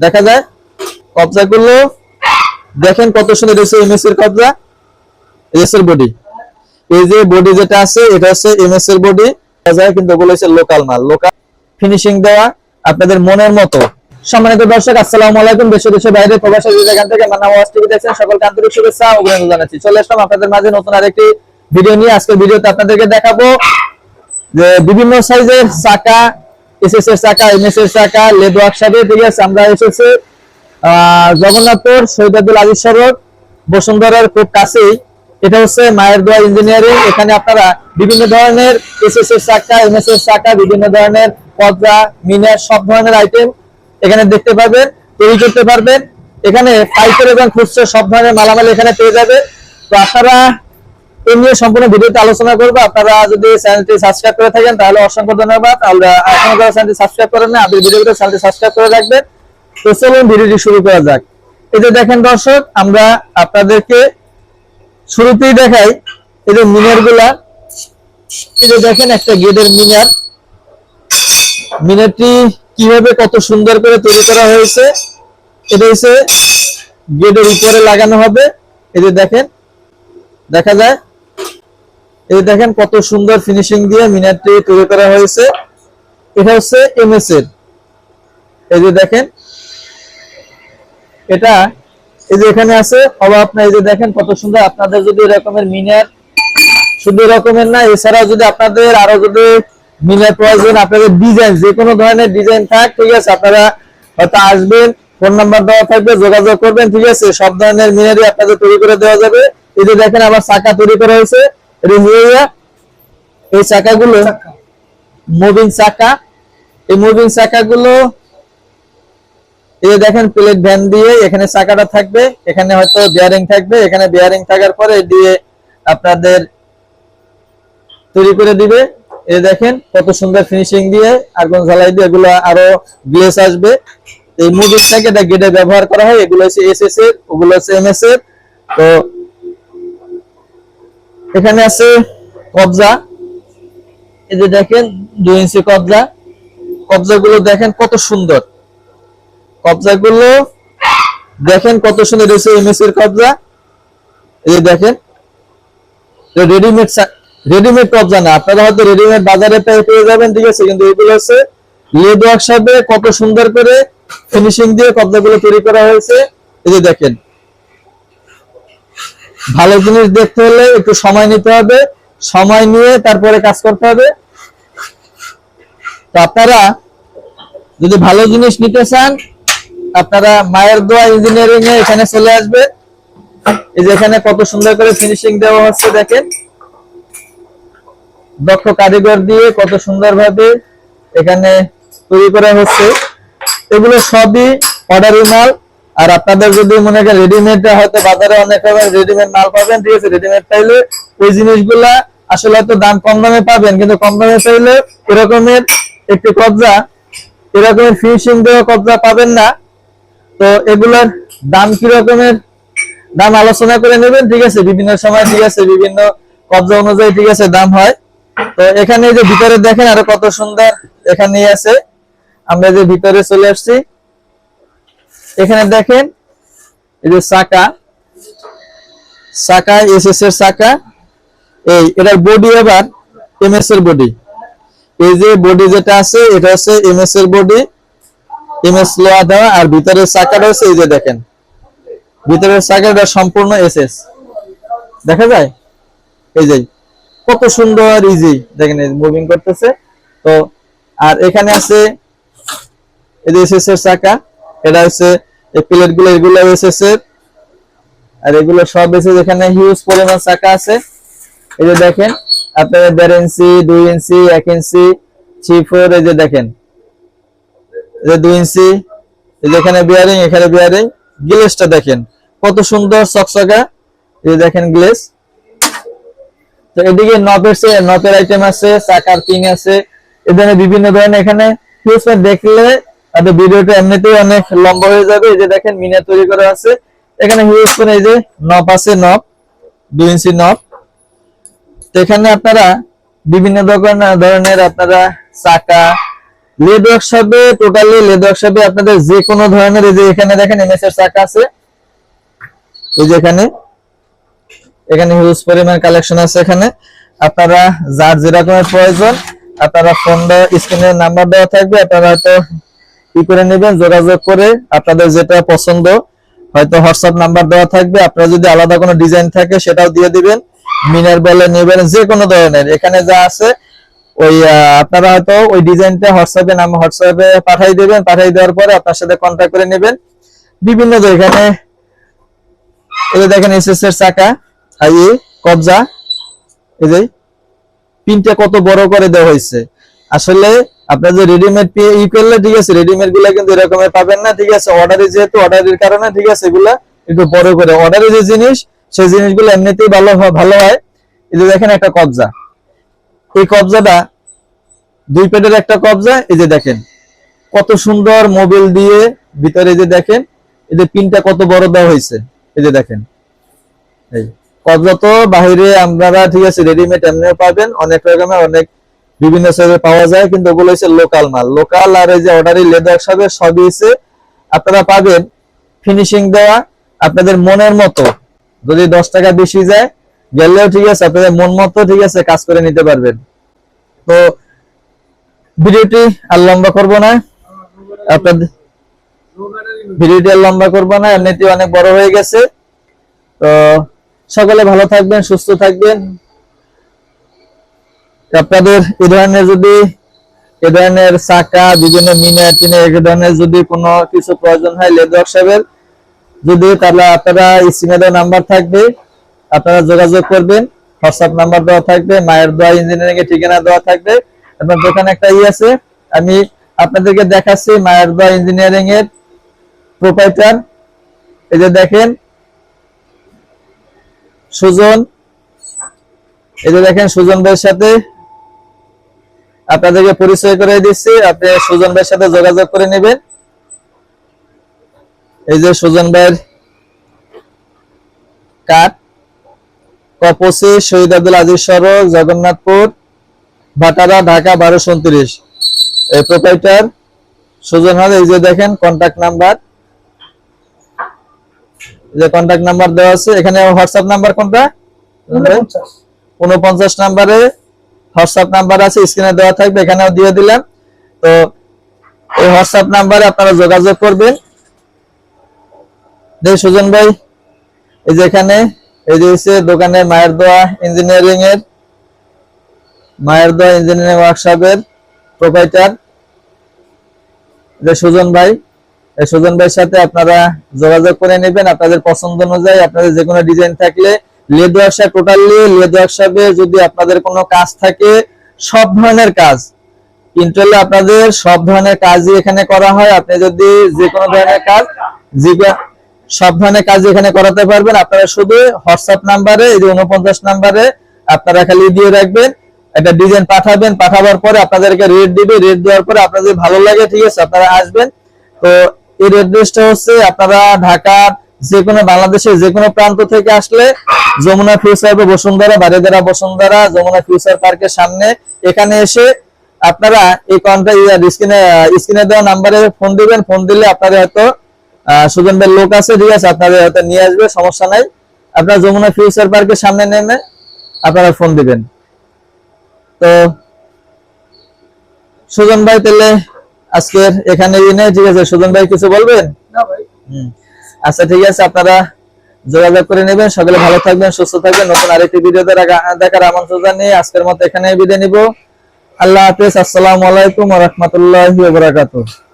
দেখা যায় কবজাগুলো দেখেন কত সুন্দর এসে এমএস এর কবজা এস এর বডি এই যে বডি যেটা আছে, এটা হচ্ছে এমএস এর বডি যায় কিন্তু ওগুলো হচ্ছে লোকাল মাল লোকাল ফিনিশিং দেওয়া আপনাদের মনের মতো। সম্মানিত দর্শক, আসসালামু আলাইকুম। দেশে দেশে বাইরে প্রবাসী যেখান থেকে নাম ওয়াজ টিভি দেখছেন, সকলকে আন্তরিক শুভেচ্ছা অভিনন্দন জানাচ্ছি। চলে আসলাম আপনাদের মাঝে নতুন আরেকটি ভিডিও নিয়ে। আজকের ভিডিওতে আপনাদেরকে দেখাবো যে বিভিন্ন সাইজের চাকা এসএস এর চাকা এমএস এর চাকা লেড ওয়ার্কশপে ঠিক আছে আমরা এসেছি। জগন্নাথপুর শহীদাবুল আজিজ সড়ক, বসুন্ধরার খুব কাছেই। এটা হচ্ছে মায়ের দোয়া ইঞ্জিনিয়ারিং। এখানে আপনারা বিভিন্ন ধরনের এসএস এর চাকা এমএস এর বিভিন্ন ধরনের পদ্মা, মিনার, সব ধরনের আইটেম এখানে দেখতে পাবেন তৈরি করতে পারবেন। এখানে পাইকারি এবং খুচরো সব ধরনের মালামাল এখানে পেয়ে যাবে তো আপনারা এই নিয়ে সম্পূর্ণ ভিডিওতে আলোচনা করব। আপনারা যদি চ্যানেলটি সাবস্ক্রাইব করে থাকেন, তাহলে অসংখ্য ধন্যবাদ। আমরা চ্যানেলটি সাবস্ক্রাইব করেন না আপনি ভিডিওতে চ্যানেলটি সাবস্ক্রাইব করে রাখবেন। তো চলুন ভিডিওটি শুরু করা যাক। এই যে দেখেন দর্শক, আমরা আপনাদেরকে শুরুতেই দেখাই এই যে মিনারগুলা এই যে দেখেন একটা গেটের মিনার। মিনারটি কীভাবে কত সুন্দর করে তৈরি করা হয়েছে, এটা হচ্ছে গেটের উপরে লাগানো হবে। এই যে দেখেন, দেখা যায়। এই দেখেন কত সুন্দর ফিনিশিং দিয়ে মিনারটি তৈরি করা হয়েছে। এটা হচ্ছে এমএস এর। এই যে দেখেন, এটা এই যে এখানে আছে, অভাব না এই যে দেখেন কত সুন্দর। আপনাদের যদি এরকমের মিনার শুধু এরকমের না, এছাড়াও যদি আপনাদের আরও যদি মিনার প্রয়োজন, আপনাদের ডিজাইন, যে কোনো ধরনের ডিজাইন থাক, ঠিক আছে, আপনারা হয়তো আসবেন, ফোন নাম্বার দেওয়া থাকবে, যোগাযোগ করবেন, ঠিক আছে, সব ধরনের মিনারই আপনাদের তৈরি করে দেওয়া যাবে। এই যে দেখেন আবার চাকা তৈরি করা হয়েছে। এই চাকাগুলো মুভিং চাকা। এই মুভিং চাকাগুলো এই দেখেন প্লেট ভ্যান দিয়ে এখানে চাকাটা থাকবে এখানে হয়তো বিয়ারিং থাকবে এখানে বিয়ারিং থাকার পরে দিয়ে আপনাদের তৈরি করে দিবে। এই দেখেন কত সুন্দর ফিনিশিং দিয়ে আর্গন ঝালাই দিয়ে এগুলো আরও গ্লেস আসবে। এই মুভিং থেকে এটা গেটে ব্যবহার করা হয় এগুলো হচ্ছে এসএস এর ওগুলো হচ্ছে এমএস এর। তো এখানে আছে কবজা। এই যে দেখেন, দুই ইঞ্চি কবজা। কবজাগুলো দেখেন কত সুন্দর। কবজাগুলো দেখেন কত সুন্দর এসে এমএস এর কবজা। এই যে দেখেন রেডিমেড রেডিমেড কবজা না। আপনারা হয়তো রেডিমেড বাজারে পেয়ে যাবেন, ঠিক আছে? কিন্তু এগুলো হচ্ছে লেদ ওয়ার্কশপে কত সুন্দর করে ফিনিশিং দিয়ে কবজাগুলো তৈরি করা হয়েছে। এই যে দেখেন ভালো জিনিস দেখতে হলে একটু সময় নিতে হবে। সময় নিয়ে তারপরে কাজ করতে হবে। তো আপনারা যদি ভালো জিনিস নিতে চান, আপনারা মায়ের দোয়া ইঞ্জিনিয়ারিং এ এখানে চলে আসবে। এই যে এখানে কত সুন্দর করে ফিনিশিং দেওয়া হচ্ছে, দেখেন। দক্ষ কারিগর দিয়ে কত সুন্দরভাবে এখানে তৈরি করা হচ্ছে। এগুলো সবই অর্ডারি মাল আর আপনাদের যদি মনে করেন রেডিমেড হয়তো বাজারে অনেক রেডিমেড মাল পাবেন, ঠিক আছে? রেডিমেড পাইলে ওই জিনিসগুলা আসলে হয়তো দাম কম দামে পাবেন, কিন্তু কম দামে পাইলে এরকমের একটি কবজা, এরকমের ফিনিশিং দেওয়া কবজা পাবেন না। তো এগুলার দাম কি রকমের? দাম আলোচনা করে নেবেন, ঠিক আছে? বিভিন্ন সময়, ঠিক আছে? বিভিন্ন কবজা অনুযায়ী, ঠিক আছে, দাম হয়। তো এখানে যে ভিতরে দেখেন আরও কত সুন্দর এখানে আছে। আমরা যে ভিতরে চলে আসছি। এখানে দেখেন, এই যে চাকা চাকা, এসএস এর চাকা, এই, এটার বডি এবার এমএস এর বডি এই যে বডি যেটা আছে, এটা হচ্ছে এমএস এর বডি এমএস লোয়া দেওয়া, আর ভিতরের চাকাটা হচ্ছে এই যে দেখেন। ভিতরের চাকাটা সম্পূর্ণ এসএস দেখা যায়? এই যে, কত সুন্দর ইজি দেখেন মুভিং করতেছে। তো, আর এখানে আছে, এই যে এসএস এর চাকা। এটা হচ্ছে এই প্লেটগুলো, এগুলো এর আর এগুলো সব এসএস এখানে হিউজ পরিমাণ চাকা আছে, এই যে দেখেন দেড় ইঞ্চি, দুই ইঞ্চি, এক ইঞ্চি থ্রি ফোর এই যে দেখেন। দুই ইঞ্চি এখানে বিয়ারিং এখানে বিয়ারিং গ্লেসটা দেখেন, কত সুন্দর চকচকা। এই যে দেখেন গ্লেস তো এদিকে নপের নপের আইটেম আছে, চাকার পিং আছে। এখানে বিভিন্ন ধরনের এখানে দেখলে তাদের ভিডিওটা এমনিতেই অনেক লম্বা হয়ে যাবে। এই যে দেখেন, মিনা তৈরি করা আছে। এখানে হিউজ করে এই যে নপ আছে নপ দুই ইঞ্চি নপ তো এখানে আপনারা বিভিন্ন ধরনের আপনারা চাকা, লেদ ওয়ার্কশপে টোটালি লেদ ওয়ার্কশপে আপনাদের যে কোনো ধরনের, এই যে এখানে দেখেন এমএস এর চাকা আছে। এই যে এখানে এখানে হিউজ পরিমাণ কালেকশন আছে এখানে। আপনারা যার যেরকমের প্রয়োজন, আপনারা ফোন স্ক্রিনের নাম্বার দেওয়া থাকবে, আপনারা হয়তো কি করে নেবেন? যোগাযোগ করে আপনাদের যেটা পছন্দ, হয়তো হোয়াটসঅ্যাপ নাম্বার দেওয়া থাকবে। আপনারা যদি আলাদা কোনো ডিজাইন থাকে, সেটাও দিয়ে দিবেন। মিনার বলে নেবেন, যে কোনো ধরনের। এখানে যা আছে, ওই আপনারা হয়তো ওই ডিজাইনটা হোয়াটসঅ্যাপে নাম হোয়াটসঅ্যাপে পাঠিয়ে দেবেন। পাঠিয়ে দেওয়ার পরে আপনার সাথে কন্ট্যাক্ট করে নেবেন। বিভিন্ন এখানে, এই যে দেখেন এসএস এর চাকা আর এই কবজা। এই যে পিনটা কত বড় করে দেওয়া হয়েছে। আসলে আপনার যে রেডিমেড পেয়ে ই করলে ঠিক আছে রেডিমেডগুলা কিন্তু এরকমের পাবেন না, ঠিক আছে? অর্ডারে যেহেতু অর্ডারের কারণে, ঠিক আছে, এগুলা একটু বড় করে। অর্ডারে যে জিনিস, সেই জিনিসগুলো এমনিতেই ভালো ভালো হয়। এই যে দেখেন একটা কবজা। এই কবজাটা দুই পেটের একটা কবজা, এই যে দেখেন। কত সুন্দর মোবিল দিয়ে ভিতরে যে দেখেন, এই যে পিনটা কত বড় দেওয়া হয়েছে। এই যে দেখেন। এই কবজা তো বাহিরে আপনারা, ঠিক আছে রেডিমেড এমনিও পাবেন, অনেক রকমের, অনেক বিভিন্ন সাইজে পাওয়া যায়, কিন্তু ওগুলো হচ্ছে লোকাল মাল। লোকাল আর এই যে অর্ডারি লেদার সবে সবই হচ্ছে আপনারা পাবেন ফিনিশিং দেওয়া আপনাদের মনের মতো। যদি দশ টাকা বেশি যায়, গেলেও ঠিক আছে, আপনাদের মন মতো ঠিক আছে, কাজ করে নিতে পারবেন। তো ভিডিওটি আর লম্বা করব না। আপনাদের ভিডিওটি আর লম্বা করব না এমনিতে অনেক বড় হয়ে গেছে। তো সকলে ভালো থাকবেন, সুস্থ থাকবেন। আপনাদের এই ধরনের যদি এ ধরনের চাকা, বিভিন্ন মিনার টিনে, এই ধরনের যদি কোনো কিছু প্রয়োজন হয় লেদ ওয়ার্কশপের যদি তাহলে আপনারা দেওয়া নাম্বার থাকবে, আপনারা যোগাযোগ করবেন হোয়াটসঅ্যাপ নাম্বার দেওয়া থাকবে, মায়ের দোয়া ইঞ্জিনিয়ারিং এর ঠিকানা দেওয়া থাকবে আপনার দোকানে একটা ই আছে, আমি আপনাদেরকে দেখাচ্ছি মায়ের দোয়া ইঞ্জিনিয়ারিং এর প্রোপাইটার এই যে দেখেন, সুজন, এই যে দেখেন সুজন ভাইয়ের সাথে আপনাদেরকে পরিচয় করে দিচ্ছি। আপনি সুজন ভাইয়ের সাথে যোগাযোগ করে নেবেন। এই যে সুজন ভাইয়ের কাঠ কপসি শহীদ আব্দুল আজিজ সড়ক জগন্নাথপুর ভাটারা ঢাকা বারোশো উনত্রিশ। এই প্রোপাইটার সুজন হল এই যে দেখেন কন্টাক্ট নাম্বার যে কন্ট্যাক্ট নাম্বার দেওয়া আছে। এখানে হোয়াটসঅ্যাপ নাম্বার কোনটা? উনপঞ্চাশ নাম্বারে হোয়াটসঅ্যাপ নাম্বার আছে স্ক্রিনে দেওয়া থাকবে, এখানেও দিয়ে দিলাম। তো এই হোয়াটসঅ্যাপ নাম্বারে আপনারা যোগাযোগ করবেন। যে সুজন ভাই, এই যে এখানে, এই যে হচ্ছে দোকানে মায়ের দোয়া ইঞ্জিনিয়ারিং এর, মায়ের দোয়া ইঞ্জিনিয়ারিং ওয়ার্কশপের প্রোপাইটার যে সুজন ভাই এই সুজন ভাইয়ের সাথে আপনারা যোগাযোগ করে নেবেন। আপনাদের পছন্দ অনুযায়ী আপনাদের যে কোনো ডিজাইন থাকলে লেদ ওয়ার্কশপ টোটালি লেদ ওয়ার্কশপে যদি আপনাদের কোনো কাজ থাকে, সব ধরনের কাজ। আপনাদের সব ধরনের কাজই এখানে করা হয়। আপনি যদি যে কোনো ধরনের কাজ সব ধরনের কাজ এখানে করাতে পারবেন। আপনারা শুধু হোয়াটসঅ্যাপ নাম্বারে এই যে উনপঞ্চাশ নাম্বারে আপনারা খালি দিয়ে রাখবেন, একটা ডিজাইন পাঠাবেন, পাঠাবার পরে আপনাদেরকে রেট দিবে। রেট দেওয়ার পরে আপনাদের ভালো লাগে, ঠিক আছে, আপনারা আসবেন। তো এই অ্যাড্রেসটা হচ্ছে আপনারা ঢাকার যে কোনো বাংলাদেশের যে কোনো প্রান্ত থেকে আসলে যমুনা ফিউচার বসুন্ধরা বাড়িদারা বসুন্ধরা যমুনা ফিউচার পার্কের সামনে এখানে এসে আপনারা এই কন্ট্যাক্ট স্ক্রিনে স্ক্রিনে দেওয়া নাম্বারে ফোন দিবেন ফোন দিলে আপনাদের হয়তো সুজন ভাইয়ের লোক আছে ঠিক আছে আপনাদের হয়তো নিয়ে আসবে সমস্যা নাই। আপনারা যমুনা ফিউচার পার্কের সামনে নেমে আপনারা ফোন দিবেন। তো সুজন ভাই তাহলে আজকের এখানে ঠিক আছে সুজন ভাই কিছু বলবেন? হুম। আচ্ছা ঠিক আছে আপনারা যোগাযোগ করে নেবেন। সকলে ভালো থাকবেন, সুস্থ থাকবেন। নতুন আরেকটি ভিডিও দেখার আমন্ত্রণ জানিয়ে আজকের মতো এখানে বিদায় নিব। আল্লাহ হাফিজ। আসসালামু আলাইকুম রাহমাতুল্লাহি বারাকাতুহু।